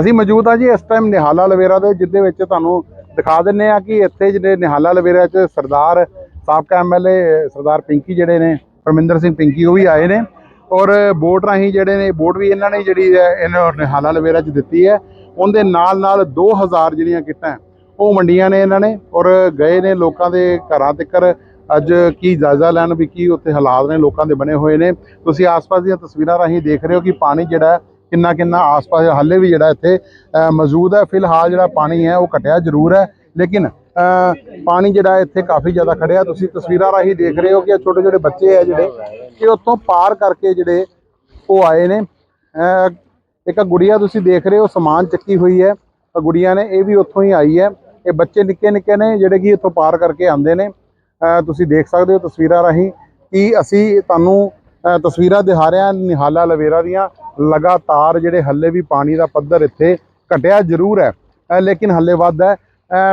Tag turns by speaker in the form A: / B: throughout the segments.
A: ਅਸੀਂ ਮੌਜੂਦ ਹਾਂ ਜੀ ਇਸ ਟਾਈਮ ਨਿਹਾਲਾ ਲਵੇਰਾ ਦੇ ਜਿੱਦੇ ਵਿੱਚ ਤੁਹਾਨੂੰ ਦਿਖਾ ਦਿੰਨੇ ਆ ਕਿ ਇੱਥੇ ਜਿਹੜੇ ਨਿਹਾਲਾ ਲਵੇਰਾ 'ਚ ਸਰਦਾਰ, ਸਾਬਕਾ ਐਮਐਲਏ ਸਰਦਾਰ ਪਿੰਕੀ ਜਿਹੜੇ ਨੇ, ਪਰਮਿੰਦਰ ਸਿੰਘ ਪਿੰਕੀ ਉਹ ਵੀ ਆਏ ਨੇ। ਔਰ ਵੋਟ ਰਾਹੀਂ ਜਿਹੜੇ ਨੇ ਵੋਟ ਵੀ ਇਹਨਾਂ ਨੇ ਜਿਹੜੀ ਇਹਨਾਂ ਨਿਹਾਲਾ ਲਵੇਰਾ 'ਚ ਦਿੱਤੀ ਹੈ। ਉਹਦੇ ਨਾਲ ਨਾਲ 2000 ਜਿਹੜੀਆਂ ਕਿੱਟਾਂ ਉਹ ਵੰਡੀਆਂ ਨੇ ਇਹਨਾਂ ਨੇ। ਔਰ ਗਏ ਨੇ ਲੋਕਾਂ ਦੇ ਘਰਾਂ ਤੱਕ ਅੱਜ ਕੀ ਜਾਇਜ਼ਾ ਲੈਣ ਵੀ ਕੀ ਉੱਥੇ ਹਾਲਾਤ ਨੇ, ਲੋਕਾਂ ਦੇ ਬਣੇ ਹੋਏ ਨੇ। ਤੁਸੀਂ ਆਸ-ਪਾਸ ਦੀਆਂ ਤਸਵੀਰਾਂ ਰਾਹੀਂ ਦੇਖ ਰਹੇ ਹੋ ਕਿ ਪਾਣੀ ਜਿਹੜਾ ਕਿੰਨਾ ਕਿੰਨਾ ਆਸ-ਪਾਸ ਹਾਲੇ ਵੀ ਜਿਹੜਾ ਇੱਥੇ ਮੌਜੂਦ ਹੈ। ਫਿਲਹਾਲ ਜਿਹੜਾ ਪਾਣੀ ਹੈ, ਉਹ ਘਟਿਆ ਜ਼ਰੂਰ ਹੈ। ਲੇਕਿਨ ਪਾਣੀ ਜਿਹੜਾ ਇੱਥੇ ਕਾਫੀ ਜ਼ਿਆਦਾ ਖੜਿਆ। ਤੁਸੀਂ ਤਸਵੀਰਾਂ ਰਾਹੀਂ ਦੇਖ ਰਹੇ ਹੋ ਕਿ ਛੋਟੇ ਛੋਟੇ ਬੱਚੇ ਹੈ ਜਿਹੜੇ ਕਿ ਉੱਥੋਂ ਪਾਰ ਕਰਕੇ ਜਿਹੜੇ ਉਹ ਆਏ ਨੇ। ਇੱਕ ਗੁੜੀਆ ਤੁਸੀਂ ਦੇਖ ਰਹੇ ਹੋ, ਸਮਾਨ ਚੱਕੀ ਹੋਈ ਹੈ। ਉਹ ਗੁੜੀਆ ਨੇ, ਇਹ ਵੀ ਉੱਥੋਂ ਹੀ ਆਈ ਹੈ। ਇਹ ਬੱਚੇ ਨਿੱਕੇ ਨਿੱਕੇ ਨੇ ਜਿਹੜੇ ਕਿ ਇੱਥੋਂ ਪਾਰ ਕਰਕੇ ਆਉਂਦੇ ਨੇ। ਤੁਸੀਂ ਦੇਖ ਸਕਦੇ ਹੋ ਤਸਵੀਰਾਂ ਰਾਹੀਂ ਕਿ ਅਸੀਂ ਤੁਹਾਨੂੰ ਤਸਵੀਰਾਂ ਦਿਖਾ ਰਿਹਾ ਨਿਹਾਲਾ ਲਵੇਰਾ ਦੀਆਂ ਲਗਾਤਾਰ ਜਿਹੜੇ ਹੱਲੇ ਵੀ ਪਾਣੀ ਦਾ ਪੱਧਰ ਇੱਥੇ ਘਟਿਆ ਜ਼ਰੂਰ ਹੈ। ਲੇਕਿਨ ਹੱਲੇ ਵੱਧ ਹੈ।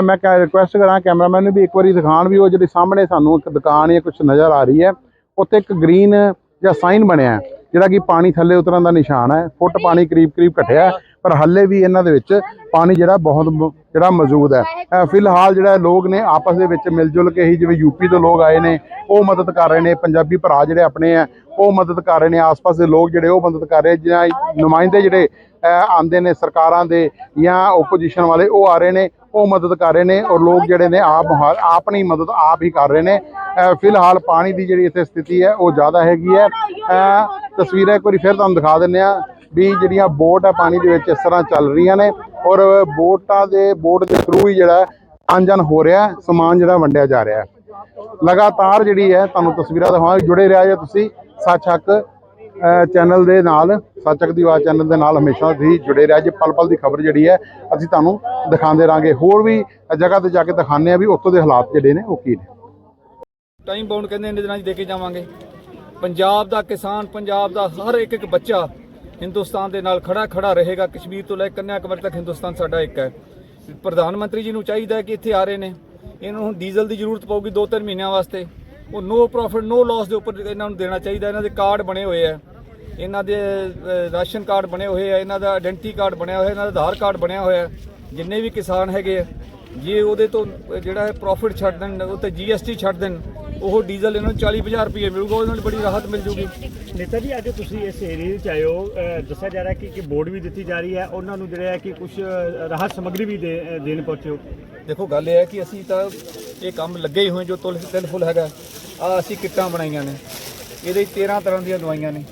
A: ਮੈਂ ਕਹ ਰਿਕੁਐਸਟ ਕਰਾਂ ਕੈਮਰਾਮੈਨ ਨੂੰ ਵੀ ਇੱਕ ਵਾਰੀ ਦਿਖਾਣ ਵੀ ਉਹ ਜਿਹੜੀ ਸਾਹਮਣੇ ਸਾਨੂੰ ਇੱਕ ਦੁਕਾਨ ਜਾਂ ਕੁਝ ਨਜ਼ਰ ਆ ਰਹੀ ਹੈ ਉੱਥੇ ਇੱਕ ਗ੍ਰੀਨ ਜਾਂ ਸਾਈਨ ਬਣਿਆ ਹੈ, ਜਿਹੜਾ ਕਿ ਪਾਣੀ ਥੱਲੇ ਉਤਰਨ ਦਾ ਨਿਸ਼ਾਨ ਹੈ। ਫੁੱਟ ਪਾਣੀ ਕਰੀਬ ਕਰੀਬ ਘਟਿਆ ਪਰ ਹੱਲੇ ਵੀ ਇਹਨਾਂ ਦੇ ਵਿੱਚ ਪਾਣੀ ਜਿਹੜਾ ਬਹੁਤ ਜਿਹੜਾ ਮੌਜੂਦ ਹੈ। ਫਿਲਹਾਲ ਜਿਹੜਾ ਲੋਕ ਨੇ ਆਪਸ ਦੇ ਵਿੱਚ ਮਿਲ ਜੁਲ ਕੇ ਹੀ ਜਿਵੇਂ ਯੂਪੀ ਤੋਂ ਲੋਕ ਆਏ ਨੇ ਉਹ ਮਦਦ ਕਰ ਰਹੇ ਨੇ। ਪੰਜਾਬੀ ਭਰਾ ਜਿਹੜੇ ਆਪਣੇ ਆ ਉਹ ਮਦਦ ਕਰ ਰਹੇ ਨੇ ਆਸ-ਪਾਸ ਦੇ ਲੋਕ ਜਿਹੜੇ ਉਹ ਮਦਦ ਕਰ ਰਹੇ ਜਾਂ ਨੁਮਾਇੰਦੇ ਜਿਹੜੇ ਅ, ਆਉਂਦੇ ਨੇ ਸਰਕਾਰਾਂ ਦੇ ਜਾਂ ਓਪੋਜੀਸ਼ਨ ਵਾਲੇ ਉਹ ਆ ਰਹੇ ਨੇ ਉਹ ਮਦਦ ਕਰ ਰਹੇ ਨੇ ਔਰ ਲੋਕ ਜਿਹੜੇ ਨੇ ਆਪ ਆਪਣੀ ਮਦਦ ਆਪ ਹੀ ਕਰ ਰਹੇ ਨੇ। ਫਿਲਹਾਲ ਪਾਣੀ ਦੀ ਜਿਹੜੀ ਇੱਥੇ ਸਥਿਤੀ ਹੈ ਉਹ ਜ਼ਿਆਦਾ ਹੈਗੀ ਹੈ। ਤਸਵੀਰਾਂ ਇੱਕ ਵਾਰੀ ਫਿਰ ਤੁਹਾਨੂੰ ਦਿਖਾ ਦਿੰਨੇ ਆ ਵੀ ਜਿਹੜੀਆਂ ਬੋਟ ਹੈ ਪਾਣੀ ਦੇ ਵਿੱਚ ਇਸ ਤਰ੍ਹਾਂ ਚੱਲ ਰਹੀਆਂ ਨੇ ਔਰ ਬੋਟਾਂ ਦੇ ਬੋਟ ਦੇ ਥਰੂ ਹੀ ਜਿਹੜਾ ਅਣਜਨ ਹੋ ਰਿਹਾ ਸਮਾਨ ਜਿਹੜਾ ਵੰਡਿਆ ਜਾ ਰਿਹਾ ਲਗਾਤਾਰ ਜਿਹੜੀ ਹੈ ਤੁਹਾਨੂੰ ਤਸਵੀਰਾਂ ਦਿਖਾਵਾਂਗੇ ਜੁੜੇ ਰਿਹਾ ਜੇ ਤੁਸੀਂ। ਸੱਚ ਹੱਕ ਚੈਨਲ ਦੇ ਨਾਲ ਸੱਚ ਹੱਕ ਦੀ ਆਵਾਜ਼ ਚੈਨਲ ਦੇ ਨਾਲ ਹਮੇਸ਼ਾ ਹੀ ਜੁੜੇ ਰਿਹਾ। ਜੇ ਪਲ ਪਲ ਦੀ ਖਬਰ ਜਿਹੜੀ ਹੈ, ਅਸੀਂ ਤੁਹਾਨੂੰ ਦਿਖਾਉਂਦੇ ਰਾਂਗੇ। ਹੋਰ ਵੀ ਜਗ੍ਹਾ ਤੇ ਜਾ ਕੇ ਦਿਖਾਉਂਦੇ ਆ ਵੀ ਉੱਥੋਂ ਦੇ ਹਾਲਾਤ ਜਿਹੜੇ ਨੇ, ਉਹ ਕੀ ਨੇ।
B: ਟਾਈਮ ਬਾਉਂਡ ਕਹਿੰਦੇ ਨੇ ਦਿਨਾਂ 'ਚ ਦੇ ਕੇ ਜਾਵਾਂਗੇ। ਪੰਜਾਬ ਦਾ ਕਿਸਾਨ, ਪੰਜਾਬ ਦਾ ਹਰ ਇੱਕ ਇੱਕ ਬੱਚਾ ਹਿੰਦੁਸਤਾਨ ਦੇ ਨਾਲ ਖੜਾ ਖੜਾ ਰਹੇਗਾ। ਕਸ਼ਮੀਰ ਤੋਂ ਲੈ ਕੇ ਕੰਨਿਆਕੁਮਾਰੀ ਤੱਕ ਹਿੰਦੁਸਤਾਨ ਸਾਡਾ ਇੱਕ ਹੈ। ਪ੍ਰਧਾਨ ਮੰਤਰੀ ਜੀ ਨੂੰ ਚਾਹੀਦਾ ਹੈ ਕਿ ਇੱਥੇ ਆ ਰਹੇ ਨੇ। ਇਹਨਾਂ ਨੂੰ ਹੁਣ ਡੀਜ਼ਲ ਦੀ ਜ਼ਰੂਰਤ ਪਊਗੀ 2-3 ਮਹੀਨਿਆਂ ਵਾਸਤੇ। ਉਹ ਨੋ ਪ੍ਰੋਫਿਟ ਨੋ ਲਾਸ ਦੇ ਉੱਪਰ ਇਹਨਾਂ ਨੂੰ ਦੇਣਾ ਚਾਹੀਦਾ। ਇਹਨਾਂ ਦੇ ਕਾਰਡ ਬਣੇ ਹੋਏ ਆ। ਇਹਨਾਂ ਦੇ ਰਾਸ਼ਨ ਕਾਰਡ ਬਣੇ ਹੋਏ ਆ। ਇਹਨਾਂ ਦਾ ਆਇਡੈਂਟੀ ਕਾਰਡ ਬਣਿਆ ਹੋਇਆ, ਇਹਨਾਂ ਦਾ ਆਧਾਰ ਕਾਰਡ ਬਣਿਆ ਹੋਇਆ। ਜਿੰਨੇ ਵੀ ਕਿਸਾਨ ਹੈਗੇ ਆ, ਜੇ ਉਹਦੇ ਤੋਂ ਜਿਹੜਾ ਹੈ ਪ੍ਰੋਫਿਟ ਛੱਡ ਦੇਣ ਉਹ ਤੇ ਜੀਐਸਟੀ ਛੱਡ ਦੇਣ, ਉਹ ਡੀਜ਼ਲ ਇਹਨਾਂ ਨੂੰ 40-50 ਰੁਪਏ ਮਿਲੂਗਾ, ਉਹਦੇ ਨਾਲ ਬੜੀ ਰਾਹਤ ਮਿਲ ਜੂਗੀ।
C: ਨੇਤਾ ਜੀ, ਅੱਜ ਤੁਸੀਂ ਇਸ ਏਰੀਏ ਵਿੱਚ ਆਏ ਹੋ। ਅਹ, ਦੱਸਿਆ ਜਾ ਰਿਹਾ ਕਿ ਕਿ ਬੋਰਡ ਵੀ ਦਿੱਤੀ ਜਾ ਰਹੀ ਹੈ। ਉਹਨਾਂ ਨੂੰ ਜਿਹੜਾ ਹੈ ਕਿ ਕੁਝ ਰਾਹਤ ਸਮੱਗਰੀ ਵੀ ਦੇ, ਅਹ, ਦੇਣ ਪਹੁੰਚੇ ਹੋ।
B: ਦੇਖੋ, ਗੱਲ ਇਹ ਹੈ ਕਿ ਅਸੀਂ ਤਾਂ ਇਹ ਕੰਮ ਲੱਗੇ ਹੀ ਹੋਏ ਜੋ ਤੁਲ, ਤਿਲ ਫੁੱਲ ਹੈਗਾ। ਆ ਅਸੀਂ ਕਿੱਟਾਂ ਬਣਾਈਆਂ ਨੇ। ਇਹਦੇ 'ਚ 13 ਤਰ੍ਹਾਂ ਦੀਆਂ ਦਵਾਈਆਂ ਨੇ।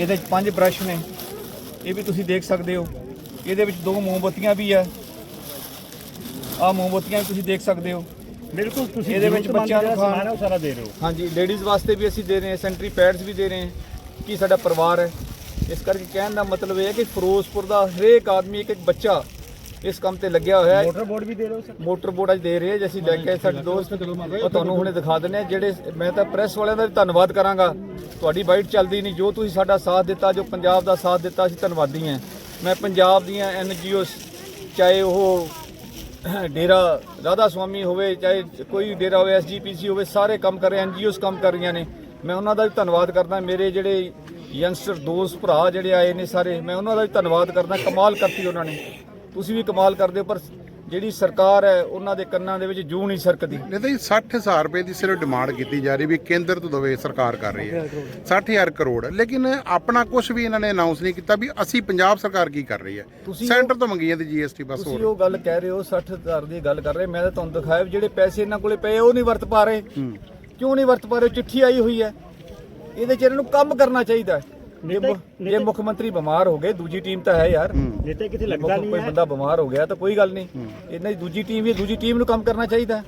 B: ਇਹਦੇ 'ਚ ਪੰਜ ਬ੍ਰਸ਼ ਨੇ। ਇਹ ਵੀ ਤੁਸੀਂ ਦੇਖ ਸਕਦੇ ਹੋ। ਇਹਦੇ ਵਿੱਚ ਦੋ ਮੋਮਬੱਤੀਆਂ ਵੀ ਆ ਆ ਮੋਮਬੱਤੀਆਂ ਵੀ ਤੁਸੀਂ ਦੇਖ ਸਕਦੇ ਹੋ।
C: ਬਿਲਕੁਲ ਤੁਸੀਂ
B: ਇਹਦੇ ਵਿੱਚ ਬੱਚਿਆਂ ਨੂੰ
C: ਜਿਹੜਾ ਸਮਾਨ ਹੈ ਉਹ ਸਾਰਾ ਦੇ ਰਹੇ ਹੋ।
B: ਹਾਂਜੀ ਲੇਡੀਜ਼ ਵਾਸਤੇ ਵੀ ਅਸੀਂ ਦੇ ਰਹੇ ਹਾਂ ਸੈਂਟਰੀ ਪੈਡਸ ਵੀ ਦੇ ਰਹੇ ਹਾਂ ਕੀ ਸਾਡਾ ਪਰਿਵਾਰ ਹੈ। ਇਸ ਕਰਕੇ ਕਹਿਣ ਦਾ ਮਤਲਬ ਇਹ ਹੈ ਕਿ ਫਿਰੋਜ਼ਪੁਰ ਦਾ ਹਰੇਕ ਆਦਮੀ ਇੱਕ ਇੱਕ ਬੱਚਾ ਇਸ ਕੰਮ ਤੇ ਲੱਗਿਆ ਹੋਇਆ ਹੈ।
C: ਮੋਟਰ ਬੋਰਡ ਵੀ ਦੇ ਰਹੇ ਹੋ ਸਰ?
B: ਮੋਟਰ ਬੋਰਡ ਅੱਜ ਦੇ ਰਹੇ ਆ ਜੇ ਅਸੀਂ ਲੈ ਕੇ ਸਾਡੇ ਦੋਸਤ ਉਹ ਤੁਹਾਨੂੰ ਹੁਣੇ ਦਿਖਾ ਦਿੰਦੇ ਆ ਜਿਹੜੇ ਮੈਂ ਤਾਂ ਪ੍ਰੈਸ ਵਾਲਿਆਂ ਦਾ ਵੀ ਧੰਨਵਾਦ ਕਰਾਂਗਾ। ਤੁਹਾਡੀ ਬਾਈਟ ਚੱਲਦੀ ਨਹੀਂ ਜੋ ਤੁਸੀਂ ਸਾਡਾ ਸਾਥ ਦਿੱਤਾ ਜੋ ਪੰਜਾਬ ਦਾ ਸਾਥ ਦਿੱਤਾ ਅਸੀਂ ਧੰਨਵਾਦੀ ਹਾਂ। ਮੈਂ ਪੰਜਾਬ ਦੀਆਂ ਐਨਜੀਓਸ ਚਾਹੇ ਉਹ ਡੇਰਾ ਰਾਧਾ ਸੁਆਮੀ ਹੋਵੇ, ਚਾਹੇ ਕੋਈ ਡੇਰਾ ਹੋਵੇ ਐਸਜੀਪੀਸੀ ਹੋਵੇ, ਸਾਰੇ ਕੰਮ ਕਰ ਰਹੇ ਐਨਜੀਓਸ ਕੰਮ ਕਰ ਰਹੀਆਂ ਨੇ। ਮੈਂ ਉਹਨਾਂ ਦਾ ਵੀ ਧੰਨਵਾਦ ਕਰਦਾ, ਮੇਰੇ ਜਿਹੜੇ ਯੰਗਸਟਰ ਦੋਸਤ ਭਰਾ ਜਿਹੜੇ ਆਏ ਨੇ ਸਾਰੇ, ਮੈਂ ਉਹਨਾਂ ਦਾ ਵੀ ਧੰਨਵਾਦ ਕਰਦਾ, ਕਮਾਲ ਕਰਤੀ ਉਹਨਾਂ ਨੇ। ਤੁਸੀਂ ਵੀ ਕਮਾਲ ਕਰਦੇ ਹੋ, ਪਰ ਜਿਹੜੀ ਸਰਕਾਰ ਹੈ ਉਹਨਾਂ ਦੇ ਕੰਨਾਂ ਦੇ ਵਿੱਚ ਜੂ ਨਹੀਂ ਸਰਕਦੀ।
A: ਨਹੀਂ ਤਾਂ ਜੀ 60000 ਰੁਪਏ ਦੀ ਸਿਰਫ ਡਿਮਾਂਡ ਕੀਤੀ ਜਾ ਰਹੀ ਵੀ ਕੇਂਦਰ ਤੋਂ ਦਵੇ ਸਰਕਾਰ ਕਰ ਰਹੀ ਹੈ। 60000 ਕਰੋੜ। ਲੇਕਿਨ ਆਪਣਾ ਕੁਝ ਵੀ ਇਹਨਾਂ ਨੇ ਅਨਾਉਂਸ ਨਹੀਂ ਕੀਤਾ ਵੀ ਅਸੀਂ ਪੰਜਾਬ ਸਰਕਾਰ ਕੀ ਕਰ ਰਹੀ ਹੈ।
B: ਤੁਸੀਂ
A: ਸੈਂਟਰ ਤੋਂ ਮੰਗੀ ਜਾਂਦੀ ਜੀਐਸਟੀ ਬਸ
B: ਤੁਸੀਂ
A: ਹੋਰ।
B: ਉਹ ਗੱਲ ਕਹਿ ਰਹੇ ਹੋ 60000 ਦੀ ਗੱਲ ਕਰ ਰਹੇ ਮੈਂ ਤਾਂ ਤੁਹਾਨੂੰ ਦਿਖਾਇਆ ਜਿਹੜੇ ਪੈਸੇ ਇਹਨਾਂ ਕੋਲੇ ਪਏ ਉਹ ਨਹੀਂ ਵਰਤ ਪਾ ਰਹੇ। ਕਿਉਂ ਨਹੀਂ ਵਰਤ ਪਾ ਰਹੇ? ਚਿੱਠੀ ਆਈ ਹੋਈ ਹੈ। ਇਹਦੇ ਚ ਇਹਨਾਂ ਨੂੰ ਕੰਮ ਕਰਨਾ ਚਾਹੀਦਾ ਹੈ। ਜੇ ਮੁ- ਜੇ ਮੁੱਖ ਮੰਤਰੀ ਬਿਮਾਰ ਹੋ ਗਏ ਦੂਜੀ ਟੀਮ ਤਾਂ ਹੈ ਯਾਰ।
C: ਨੇਤਾ ਕਿਤੇ ਲੱਗਦਾ
B: ਮੁੱਖ
C: ਨਹੀਂ
B: ਕੋਈ
C: ਹੈ?
B: ਬੰਦਾ ਬਿਮਾਰ ਹੋ ਗਿਆ ਤਾਂ ਕੋਈ ਗੱਲ ਨਹੀਂ। ਇਹਨਾਂ ਦੀ ਦੂਜੀ ਟੀਮ ਵੀ ਹੈ, ਦੂਜੀ ਟੀਮ ਨੂੰ ਕੰਮ ਕਰਨਾ ਚਾਹੀਦਾ। ਹੈ।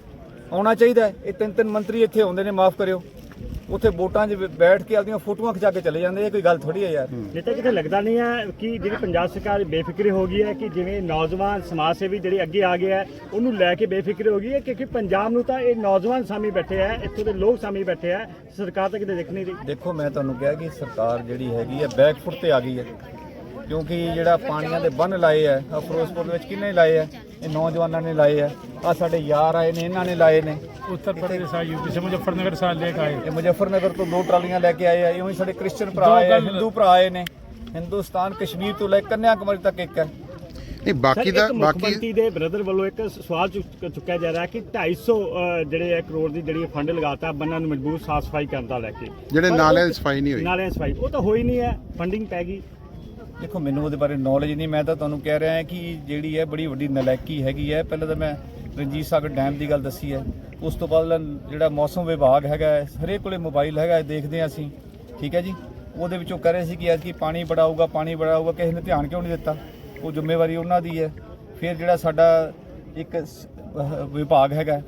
B: ਆਉਣਾ ਚਾਹੀਦਾ। ਹੈ। ਇਹ ਤਿੰਨ ਤਿੰਨ ਮੰਤਰੀ ਇੱਥੇ ਆਉਂਦੇ ਨੇ ਮਾਫ ਕਰਿਓ। ਉੱਥੇ ਵੋਟਾਂ 'ਚ ਬੈਠ ਕੇ ਆਪਣੀਆਂ ਫੋਟੋਆਂ ਖਿਚਾ ਕੇ ਚਲੇ ਜਾਂਦੇ ਇਹ ਕੋਈ ਗੱਲ ਥੋੜੀ ਹੈ ਯਾਰ।
C: ਨੇਤਾ ਕਿਤੇ ਲੱਗਦਾ ਨਹੀਂ ਹੈ ਕਿ ਜਿਹੜੀ ਪੰਜਾਬ ਸਰਕਾਰ ਬੇਫਿਕਰੀ ਹੋ ਗਈ ਹੈ ਕਿ ਜਿਵੇਂ ਨੌਜਵਾਨ ਸਮਾਜ ਸੇਵੀ ਜਿਹੜੇ ਅੱਗੇ ਆ ਹੈ ਉਹਨੂੰ ਲੈ ਕੇ ਬੇਫਿਕਰੀ ਹੋ ਗਈ ਹੈ ਕਿਉਂਕਿ ਪੰਜਾਬ ਨੂੰ ਤਾਂ ਇਹ ਨੌਜਵਾਨ ਸਾਮੀ ਬੈਠੇ ਹੈ ਇੱਥੋਂ ਦੇ ਲੋਕ ਸਾਮੀ ਬੈਠੇ ਹੈ ਸਰਕਾਰ ਤਾਂ ਕਿਤੇ ਦੇਖ ਨਹੀਂ ਰਹੀ।
B: ਦੇਖੋ ਮੈਂ ਤੁਹਾਨੂੰ ਕਿਹਾ ਕਿ ਸਰਕਾਰ ਜਿਹੜੀ ਹੈਗੀ ਹੈ ਬੈਕ ਫੁੱਟ ਤੇ ਆ ਗਈ ਹੈ। ਕਿਉਂਕਿ ਜਿਹੜਾ ਪਾਣੀਆਂ ਦੇ ਬੰਨ ਲਾਏ ਆ ਫਿਰੋਜ਼ਪੁਰ ਦੇ ਵਿੱਚ ਕਿੰਨੇ ਲਾਏ ਆ? ਇਹ ਨੌਜਵਾਨਾਂ ਨੇ ਲਾਏ ਆ। ਆ ਸਾਡੇ ਯਾਰ ਆਏ ਨੇ ਇਹਨਾਂ ਨੇ ਲਾਏ ਨੇ।
D: ਉੱਤਰ ਪ੍ਰਦੇਸ਼ ਆਈ ਯੂਪੀ ਸੇ ਮੁਜ਼ੱਫਰਨਗਰ ਸਾਲ ਲੈ ਕੇ ਆਏ।
B: ਇਹ ਮੁਜ਼ੱਫਰਨਗਰ ਤੋਂ ਦੋ ਟਰਾਲੀਆਂ ਲੈ ਕੇ ਆਏ ਆ। ਇਵੇਂ ਸਾਡੇ ਕ੍ਰਿਸਚੀਅਨ ਭਰਾ ਆਏ ਆ ਹਿੰਦੂ ਭਰਾ ਆਏ ਨੇ। ਹਿੰਦੁਸਤਾਨ ਕਸ਼ਮੀਰ ਤੋਂ ਲੈ ਕੰਨਿਆ ਕੁਮਾਰੀ ਤੱਕ ਇੱਕ ਹੈ।
E: ਨਹੀਂ ਬਾਕੀ ਦਾ ਬਾਕੀ
C: ਦੇ ਬ੍ਰਦਰ ਵੱਲੋਂ ਇੱਕ ਸਵਾਲ ਚੁੱਕਿਆ ਜਾ ਰਿਹਾ ਕਿ 250 ਜਿਹੜੇ ਕਰੋੜ ਦੀ ਜਿਹੜੀ ਫੰਡ ਲਗਾਤਾ ਬੰਨਾਂ ਨੂੰ ਮਜਬੂਰ ਸਾਫ਼ ਸਫ਼ਾਈ ਕਰਨ ਦਾ ਲੈ ਕੇ।
E: ਜਿਹੜੇ ਨਾਲਿਆਂ ਸਫ਼ਾਈ ਨਹੀਂ ਹੋਈ।
C: ਨਾਲਿਆਂ ਸਫ਼ਾਈ ਉਹ ਤਾਂ ਹੋਈ ਨਹੀਂ ਹੈ ਫੰਡਿੰਗ ਪੈ ਗਈ।
B: ਦੇਖੋ, ਮੈਨੂੰ ਉਹਦੇ ਬਾਰੇ ਨੌਲੇਜ ਨਹੀਂ, ਮੈਂ ਤਾਂ ਤੁਹਾਨੂੰ ਕਹਿ ਰਿਹਾ ਕਿ ਜਿਹੜੀ ਹੈ ਬੜੀ ਵੱਡੀ ਨਲਾਇਕੀ ਹੈਗੀ ਹੈ। ਪਹਿਲਾਂ ਤਾਂ ਮੈਂ ਰਣਜੀਤ ਸਾਗਰ ਡੈਮ ਦੀ ਗੱਲ ਦੱਸੀ ਹੈ। ਉਸ ਤੋਂ ਬਾਅਦ ਜਿਹੜਾ ਮੌਸਮ ਵਿਭਾਗ ਹੈਗਾ ਹਰੇਕ ਕੋਲੇ ਮੋਬਾਈਲ ਹੈਗਾ ਦੇਖਦੇ ਹਾਂ ਅਸੀਂ। ਠੀਕ ਹੈ ਜੀ? ਉਹਦੇ ਵਿੱਚੋਂ ਕਹਿ ਰਹੇ ਸੀ ਕਿ ਐਤਕੀ ਪਾਣੀ ਬੜਾ ਆਊਗਾ ਪਾਣੀ ਬੜਾ ਆਊਗਾ ਕਿਸੇ ਨੇ ਧਿਆਨ ਕਿਉਂ ਨਹੀਂ ਦਿੱਤਾ? ਉਹ ਜ਼ਿੰਮੇਵਾਰੀ ਉਹਨਾਂ ਦੀ ਹੈ। ਫਿਰ ਜਿਹੜਾ ਸਾਡਾ ਇੱਕ ਵਿਭਾਗ ਹੈਗਾ